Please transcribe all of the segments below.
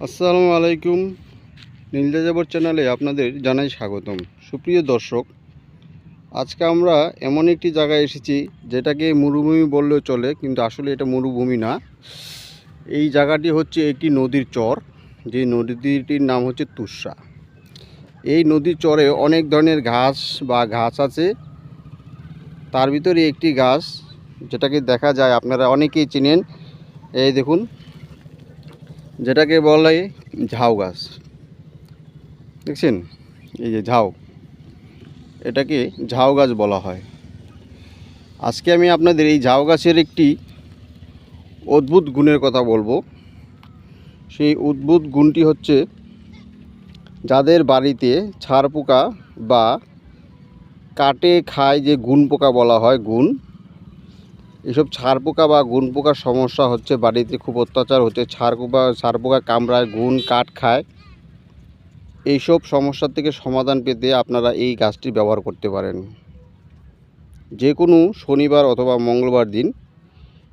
আসসালামু আলাইকুম। নীলজা যাবর চ্যানেলে আপনাদের জানাই স্বাগতম। সুপ্রিয় দর্শক, আজকে আমরা এমন একটি জায়গায় এসেছি যেটাকে মরুভূমি বললেও চলে, কিন্তু আসলে এটা মরুভূমি না। এই জায়গাটি হচ্ছে একটি নদীর চর, যে নদীটির নাম হচ্ছে তুষা। এই নদীর চরে অনেক ধরনের ঘাস বা ঘাস আছে। তার ভিতরে একটি ঘাস যেটাকে দেখা যায়, আপনারা অনেকেই চিনেন। এই দেখুন যেটাকে বলে ঝাউ গাছ। দেখছেন? এই যে ঝাউ। এটাকে ঝাউ গাছ বলা হয়। আজকে আমি আপনাদের এই ঝাউ গাছের একটি অদ্ভুত গুণের কথা বলব। সেই অদ্ভুত গুণটি হচ্ছে যাদের বাড়িতে ছাড় পোকা বা কাটে খায় যে গুণ পোকা বলা হয় গুণ এসব ছাড় পোকা বা গুণ পোকার সমস্যা হচ্ছে বাড়িতে খুব অত্যাচার হচ্ছে। ছাড় পোকা ছাড় পোকা কামড়ায়, গুণ কাঠ খায়। এইসব সমস্যার থেকে সমাধান পেতে আপনারা এই গাছটি ব্যবহার করতে পারেন। যে কোনো শনিবার অথবা মঙ্গলবার দিন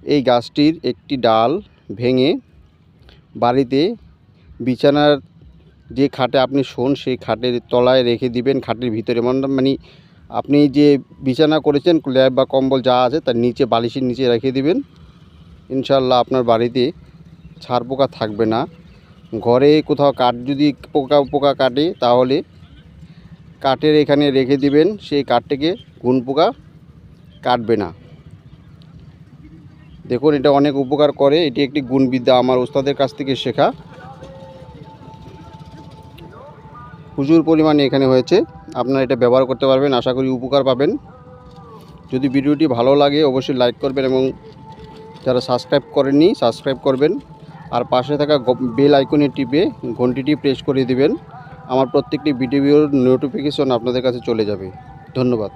এই গাছটির একটি ডাল ভেঙে বাড়িতে বিছানার যে খাটে আপনি শোন, সেই খাটের তলায় রেখে দিবেন। খাটের ভিতরে মানে মানে আপনি যে বিছানা করেছেন, ল্যাব বা কম্বল যা আছে, তার নিচে বালিশের নিচে রেখে দিবেন। ইনশাল্লাহ আপনার বাড়িতে ছাড় পোকা থাকবে না। ঘরে কোথাও কাঠ যদি পোকা পোকা কাটে, তাহলে কাঠের এখানে রেখে দিবেন। সেই কাঠটিকে ঘুন পোকা কাটবে না। দেখুন, এটা অনেক উপকার করে। এটি একটি গুণবিদ্যা আমার ওস্তাদের কাছ থেকে শেখা। প্রচুর পরিমাণে এখানে হয়েছে। আপনারা এটা ব্যবহার করতে পারবেন, আশা করি উপকার পাবেন। যদি ভিডিওটি ভালো লাগে, অবশ্যই লাইক করবেন এবং যারা সাবস্ক্রাইব করেননি সাবস্ক্রাইব করবেন। আর পাশে থাকা বেল আইকনে টিপে ঘন্টিটি প্রেস করে দিবেন। আমার প্রত্যেকটি ভিডিওর নোটিফিকেশন আপনাদের কাছে চলে যাবে। ধন্যবাদ।